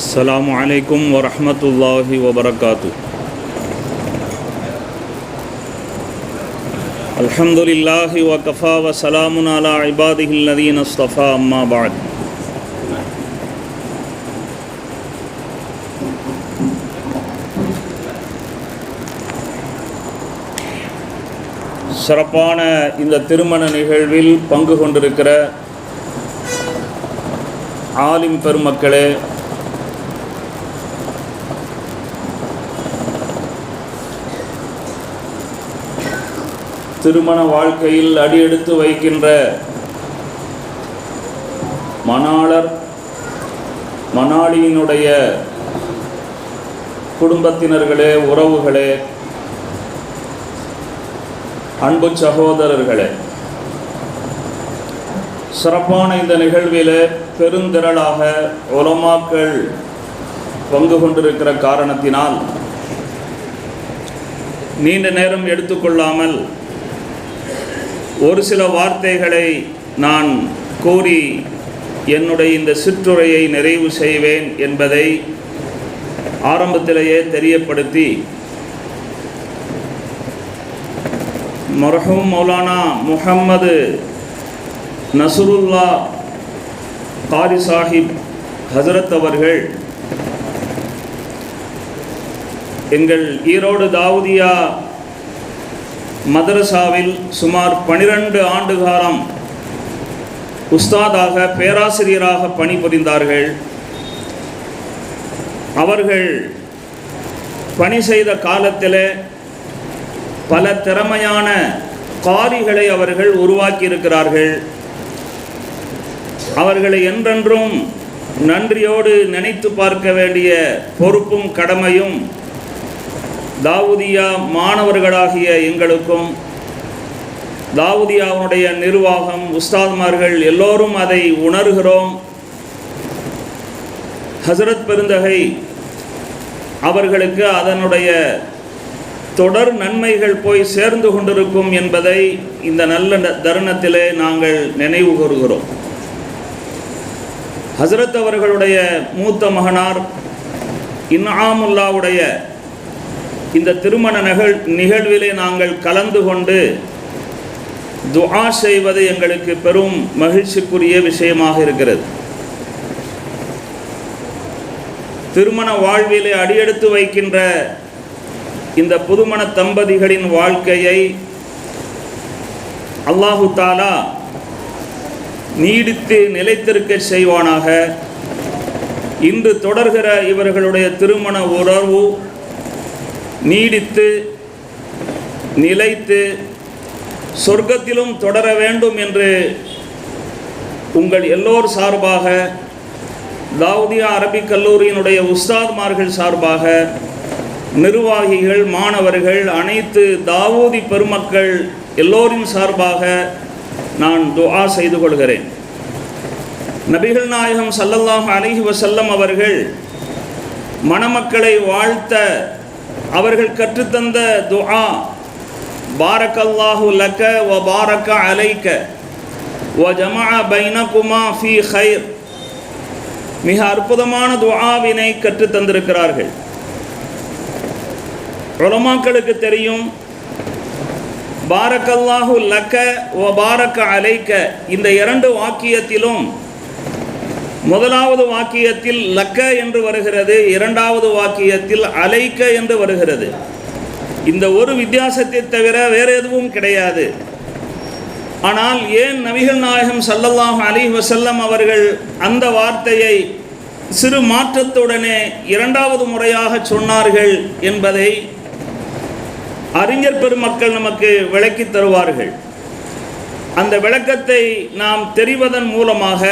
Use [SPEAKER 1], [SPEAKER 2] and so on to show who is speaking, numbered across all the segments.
[SPEAKER 1] அஸ்லாம் வலைக்கம் வரமத்துல்லாஹி வபரகாத்து அல்ஹம்துலில்லாஹி வகஃபா வசலாமுன் அலா இபாதிஹில் நதீன் அஸ்தஃபா அம்மா பாத் சிறப்பான இந்த திருமண நிகழ்வில் பங்கு கொண்டிருக்கிற ஆலிம் பெருமக்களே திருமண வாழ்க்கையில் அடியெடுத்து வைக்கின்ற மணாளர் மணாளியினுடைய குடும்பத்தினர்களே உறவுகளே அன்பு சகோதரர்களே சிறப்பான இந்த நிகழ்விலே பெருந்திரளாக உலமாக்கள் பங்கு கொண்டிருக்கிற காரணத்தினால் நீண்ட நேரம் எடுத்துக்கொள்ளாமல் ஒரு சில வார்த்தைகளை நான் கூறி என்னுடைய இந்த சிற்றுரையை நிறைவு செய்வேன் என்பதை ஆரம்பத்திலேயே தெரியப்படுத்தி மரஹூம் மௌலானா முஹம்மது நசுருல்லா காரி சாஹிப் ஹசரத் அவர்கள் எங்கள் ஈரோடு தாவூதியா மதரசாவில் சுமார் பனிரெண்டு ஆண்டு காலம் உஸ்தாதாக பேராசிரியராக பணிபுரிந்தார்கள். அவர்கள் பணி செய்த காலத்தில் பல திறமையான காரிகளை அவர்கள் உருவாக்கியிருக்கிறார்கள். அவர்களை என்றென்றும் நன்றியோடு நினைத்து பார்க்க வேண்டிய பொறுப்பும் கடமையும் தாவூதியா மாணவர்களாகிய எங்களுக்கும் தாவூதியாவுடைய நிர்வாகம் உஸ்தாத்மார்கள் எல்லோரும் அதை உணர்கிறோம். ஹசரத் பெருந்தகை அவர்களுக்கு அதனுடைய தொடர் நன்மைகள் போய் சேர்ந்து கொண்டிருக்கும் என்பதை இந்த நல்ல தருணத்திலே நாங்கள் நினைவு கூறுகிறோம். ஹசரத் அவர்களுடைய மூத்த மகனார் இன்னாமுல்லாவுடைய இந்த திருமண நிகழ் நிகழ்விலே நாங்கள் கலந்து கொண்டு துஆ செய்வது எங்களுக்கு பெரும் மகிழ்ச்சிக்குரிய விஷயமாக இருக்கிறது. திருமண வாழ்விலே அடியெடுத்து வைக்கின்ற இந்த புதுமண தம்பதிகளின் வாழ்க்கையை அல்லாஹு தாலா நீடித்து நிலைத்திருக்க செய்வானாக. இன்று தொடர்கிற இவர்களுடைய திருமண உறவு நீடித்து நிலைத்து சொர்க்கத்திலும் தொடர வேண்டும் என்று உங்கள் எல்லோர் சார்பாக தாவூதியா அரபிக் கல்லூரியினுடைய உஸ்தாத்மார்கள் சார்பாக நிர்வாகிகள் மாணவர்கள் அனைத்து தாவூதி பெருமக்கள் எல்லோரின் சார்பாக நான் துஆ செய்து கொள்கிறேன். நபிகள் நாயகம் சல்லல்லாஹ் அலிஹி வசல்லம் அவர்கள் மணமக்களை வாழ்த்த அவர்கள் கற்றுத்தந்த துஆ பாரக்கல்லாஹு லக்க வ பாரக்க அலைக்க வ ஜமா பைனகுமா ஃபி ஹைர் மிக அற்புதமான துஆவினை கற்றுத்தந்திருக்கிறார்கள் உலமாக்களுக்கு தெரியும் பாரக்கல்லாஹு லக்க வ பாரக்க அலைக்க இந்த இரண்டு வாக்கியத்திலும் முதலாவது வாக்கியத்தில் லக்க என்று வருகிறது இரண்டாவது வாக்கியத்தில் அலைக்க என்று வருகிறது. இந்த ஒரு வித்தியாசத்தை தவிர வேறு எதுவும் கிடையாது. ஆனால் ஏன் நபிகள் நாயகம் சல்லல்லாஹ் அலி வசல்லம் அவர்கள் அந்த வார்த்தையை சிறு மாற்றத்துடனே இரண்டாவது முறையாக சொன்னார்கள் என்பதை அறிஞர் பெருமக்கள் நமக்கு விளக்கி தருவார்கள். அந்த விளக்கத்தை நாம் தெரிவதன் மூலமாக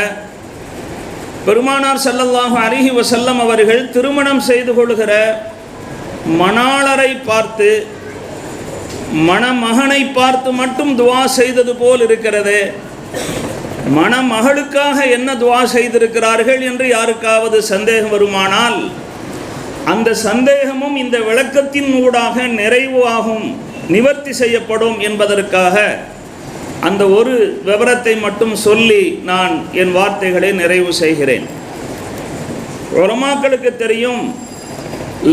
[SPEAKER 1] பெருமானார் சல்லல்லாஹு அருகி வசல்லம் அவர்கள் திருமணம் செய்து கொள்கிற மணாளரை பார்த்து மணமகனை பார்த்து மட்டும் துவா செய்தது போல் இருக்கிறது. மணமகளுக்காக என்ன துவா செய்திருக்கிறார்கள் என்று யாருக்காவது சந்தேகம் வருமானால் அந்த சந்தேகமும் இந்த விளக்கத்தின் ஊடாக நிறைவு ஆகும் நிவர்த்தி செய்யப்படும் என்பதற்காக அந்த ஒரு விவரத்தை மட்டும் சொல்லி நான் என் வார்த்தைகளை நிறைவு செய்கிறேன். உரமாக்களுக்கு தெரியும்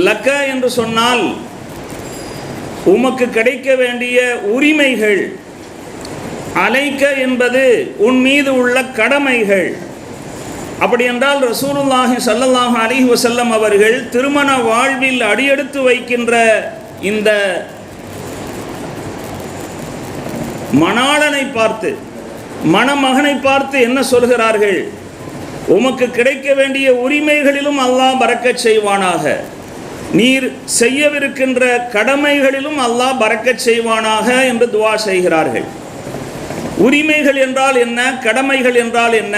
[SPEAKER 1] லக்க என்று சொன்னால் உமக்கு கிடைக்க வேண்டிய உரிமைகள் அலைக்க என்பது உன் மீது உள்ள கடமைகள். அப்படி என்றால் ரசூலுல்லாஹி ஸல்லல்லாஹு அலைஹி அவர்கள் திருமண வாழ்வில் அடியெடுத்து வைக்கின்ற இந்த மணாளனை பார்த்து மணமகனை பார்த்து என்ன சொல்கிறார்கள்? உமக்கு கிடைக்க வேண்டிய உரிமைகளிலும் அல்லாஹ் பறக்கச் செய்வானாக. நீர் செய்யவிருக்கின்ற கடமைகளிலும் அல்லாஹ் பறக்கச் செய்வானாக என்று துவா செய்கிறார்கள். உரிமைகள் என்றால் என்ன? கடமைகள் என்றால் என்ன?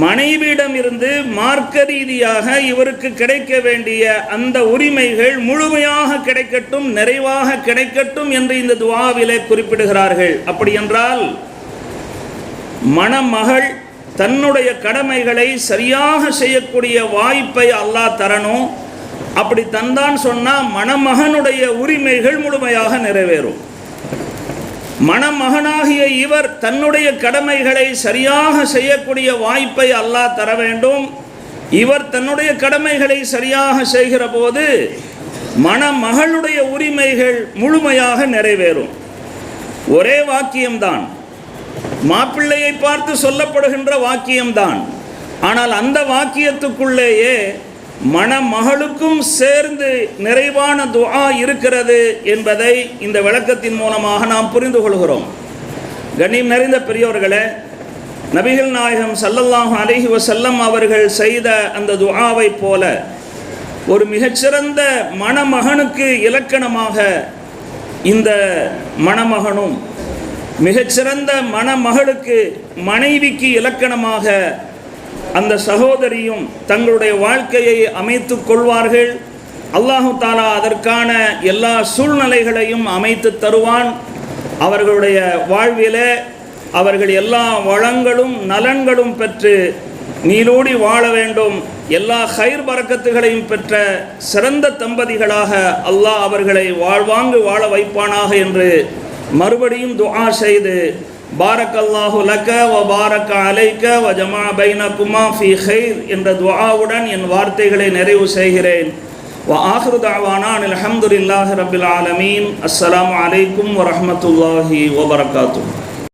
[SPEAKER 1] மனைவியிடம் இருந்து மார்க்க ரீதியாக இவருக்கு கிடைக்க வேண்டிய அந்த உரிமைகள் முழுமையாக கிடைக்கட்டும் நிறைவாக கிடைக்கட்டும் என்று இந்த துவாவிலே குறிப்பிடுகிறார்கள். அப்படி என்றால் மணமகள் தன்னுடைய கடமைகளை சரியாக செய்யக்கூடிய வாய்ப்பை அல்லாஹ் தரணும். அப்படி தந்தான் சொன்னால் மணமகனுடைய உரிமைகள் முழுமையாக நிறைவேறும். மணமகனாகிய இவர் தன்னுடைய கடமைகளை சரியாக செய்யக்கூடிய வாய்ப்பை அல்லாஹ் தர வேண்டும். இவர் தன்னுடைய கடமைகளை சரியாக செய்கிற போது மணமகளுடைய உரிமைகள் முழுமையாக நிறைவேறும். ஒரே வாக்கியம்தான். மாப்பிள்ளையை பார்த்து சொல்லப்படுகின்ற வாக்கியம்தான். ஆனால் அந்த வாக்கியத்துக்குள்ளேயே மணமகளுக்கும் சேர்ந்து நிறைவான துஆ இருக்கிறது என்பதை இந்த விளக்கத்தின் மூலமாக நாம் புரிந்து கொள்கிறோம். கண்ணியம் நிறைந்த பெரியோர்களே நபிகள் நாயகம் சல்லல்லாஹு அலஹி வசல்லம் அவர்கள் செய்த அந்த துஆவை போல ஒரு மிகச்சிறந்த மணமகனுக்கு இலக்கணமாக இந்த மணமகனும் மிகச்சிறந்த மணமகளுக்கு மனைவிக்கு இலக்கணமாக அந்த சகோதரியும் தங்களுடைய வாழ்க்கையை அமைத்து கொள்வார்கள். அல்லாஹு தாலா அதற்கான எல்லா சூழ்நிலைகளையும் அமைத்து தருவான். அவர்களுடைய வாழ்விலே அவர்கள் எல்லா வளங்களும் நலன்களும் பெற்று நீலோடி வாழ வேண்டும். எல்லா ஹைர் பறக்கத்துகளையும் பெற்ற சிறந்த தம்பதிகளாக அல்லாஹ் அவர்களை வாழ்வாங்கு வாழ வைப்பானாக என்று மறுபடியும் துஆ செய்து பாரக் அல்லாஹு லக்க வ பாரக் அலைக்க வ ஜமா பைன குமா ஃபி ஹைர் என்ற துவாவுடன் என் வார்த்தைகளை நிறைவு செய்கிறேன். வ ஆஹ்ரு தாவானான் அல்ஹம்துலில்லாஹி ரபில் ஆலமீன். அஸ்ஸலாம் அலைக்கும் வரமத்துல்லாஹி வபரகாத்தூ